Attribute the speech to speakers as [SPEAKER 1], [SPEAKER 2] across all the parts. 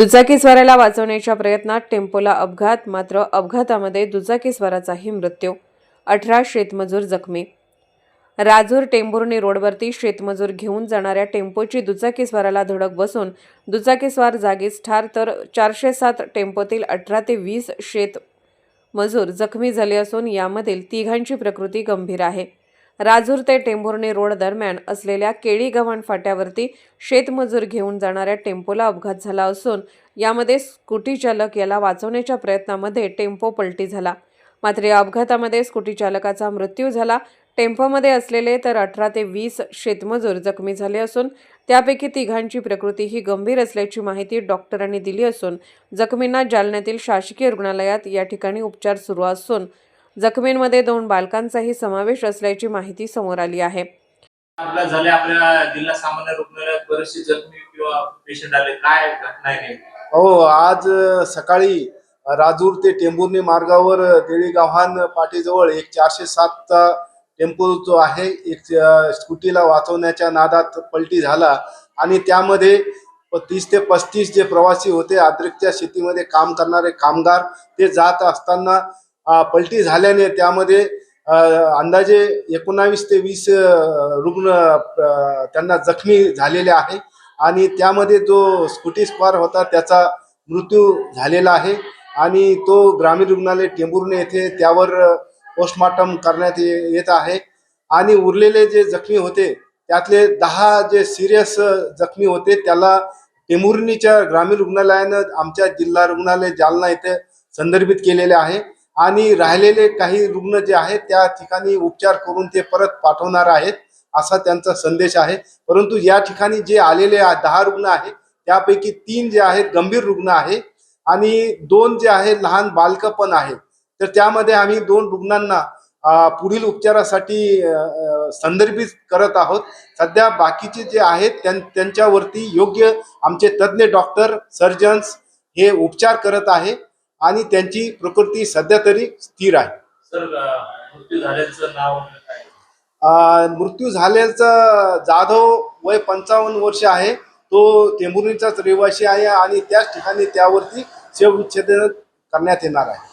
[SPEAKER 1] दुचाकीस्वाराला वाचवण्याच्या प्रयत्नात टेम्पोला अपघात मात्र अपघातामध्ये दुचाकीस्वाराचाही मृत्यू अठरा शेतमजूर जखमी. राजूर टेंभुर्णी रोडवरती शेतमजूर घेऊन जाणाऱ्या टेम्पोची दुचाकीस्वाराला धडक बसून दुचाकीस्वार जागीच ठार तर चारशे सात टेम्पोतील अठरा ते वीस शेत मजूर जखमी झाले असून यामधील तिघांची प्रकृती गंभीर आहे. राजूर ते टेंभुर्णी रोड दरम्यान असलेल्या केळी गव्हाण फाट्यावरती शेतमजूर घेऊन जाणाऱ्या टेम्पोला अपघात झाला असून यामध्ये स्कूटी चालक याला वाचवण्याच्या प्रयत्नामध्ये टेम्पो पलटी झाला. मात्र या अपघातामध्ये स्कूटी चालकाचा मृत्यू झाला. टेम्पोमध्ये असलेले तर अठरा ते वीस शेतमजूर जखमी झाले असून त्यापैकी तिघांची प्रकृती ही गंभीर असल्याची माहिती डॉक्टरांनी दिली असून जखमींना जालन्यातील शासकीय रुग्णालयात या ठिकाणी उपचार सुरू असून जखमींमध्ये दोन बालकांचाही समावेश असल्याची माहिती समोर आली आहे
[SPEAKER 2] अपघात झाले आपल्या जिल्हा सामान्य रुग्णालयात बरेचसे जखमी किंवा पेशंट आले काय घटना आहे नेमकी?
[SPEAKER 3] हो आज सकाळी राजूर ते टेंभुर्णी मार्गावर अ, देळी गव्हाण पाटीजवळ एक चारशे सातचा टेम्पो जो आहे एक स्कूटीला वाचवण्याच्या नादात पलटी झाला आणि त्यामध्ये तीस ते पस्तीस जे प्रवासी होते अद्रकच्या शेतीमध्ये काम करणारे कामगार ते जात असताना पलटी झाल्याने त्यामध्ये अंदाजे एकोणावीस ते वीस रुग्ण त्यांना जखमी झालेले आहे. आणि त्यामध्ये जो स्कूटी स्क्वार होता त्याचा मृत्यू झालेला आहे. आणि तो ग्रामीण रुग्णालय टेंबुर्ने येथे त्यावर पोस्टमॉर्टम करण्यात ये- येत आहे. आणि उरलेले जे जखमी होते त्यातले दहा जे सिरियस जखमी होते त्याला टेंभुर्णीच्या ग्रामीण रुग्णालयानं आमच्या जिल्हा रुग्णालय जालना येथे संदर्भित केलेले आहे. आणि राहिलेले काही रुग्ण जे आहेत त्या ठिकाणी उपचार करून ते परत पाठवणार आहेत असा त्यांचा संदेश आहे. परंतु या ठिकाणी जे आलेले दहा रुग्ण आहेत त्यापैकी तीन जे आहेत गंभीर रुग्ण आहे आणि दोन जे आहेत लहान बालक पण आहेत. तर त्यामध्ये आम्ही दोन रुग्णांना पुढील उपचारासाठी संदर्भित करत आहोत. सध्या बाकीचे जे आहेत त्यां- त्यांच्यावरती योग्य आमचे तज्ज्ञ डॉक्टर सर्जन्स हे उपचार करत आहे. आणि त्यांची प्रकृती सध्या तरी स्थिर आहे.
[SPEAKER 2] मृत्यू झाल्याचं
[SPEAKER 3] जाधव वय पंचावन्न वर्ष आहे. तो टेंभुर्णीचाच रहिवासी आहे आणि त्याच ठिकाणी त्यावरती शवविच्छेदन करण्यात येणार आहे.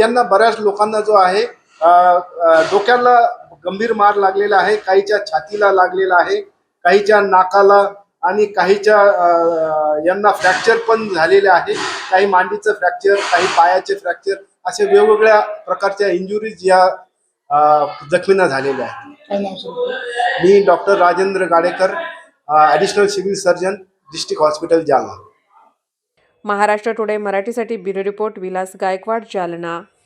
[SPEAKER 3] यांना बऱ्याच लोकांना जो आहे डोक्याला गंभीर मार लागलेला आहे काहीच्या छातीला लागलेला आहे काहीच्या नाकाला आणि काहीच्या यांना फ्रॅक्चर पण झालेले आहे. काही मांडीचं फ्रॅक्चर काही पायाचे फ्रॅक्चर असे वेगवेगळ्या प्रकारच्या इंजुरीज या जखमींना झालेल्या आहेत. मी doctor Rajendra Gadekar additional civil surgeon district hospital Jalna.
[SPEAKER 1] Maharashtra today मराठीसाठी ब्युरो रिपोर्ट विलास गायकवाड जालना.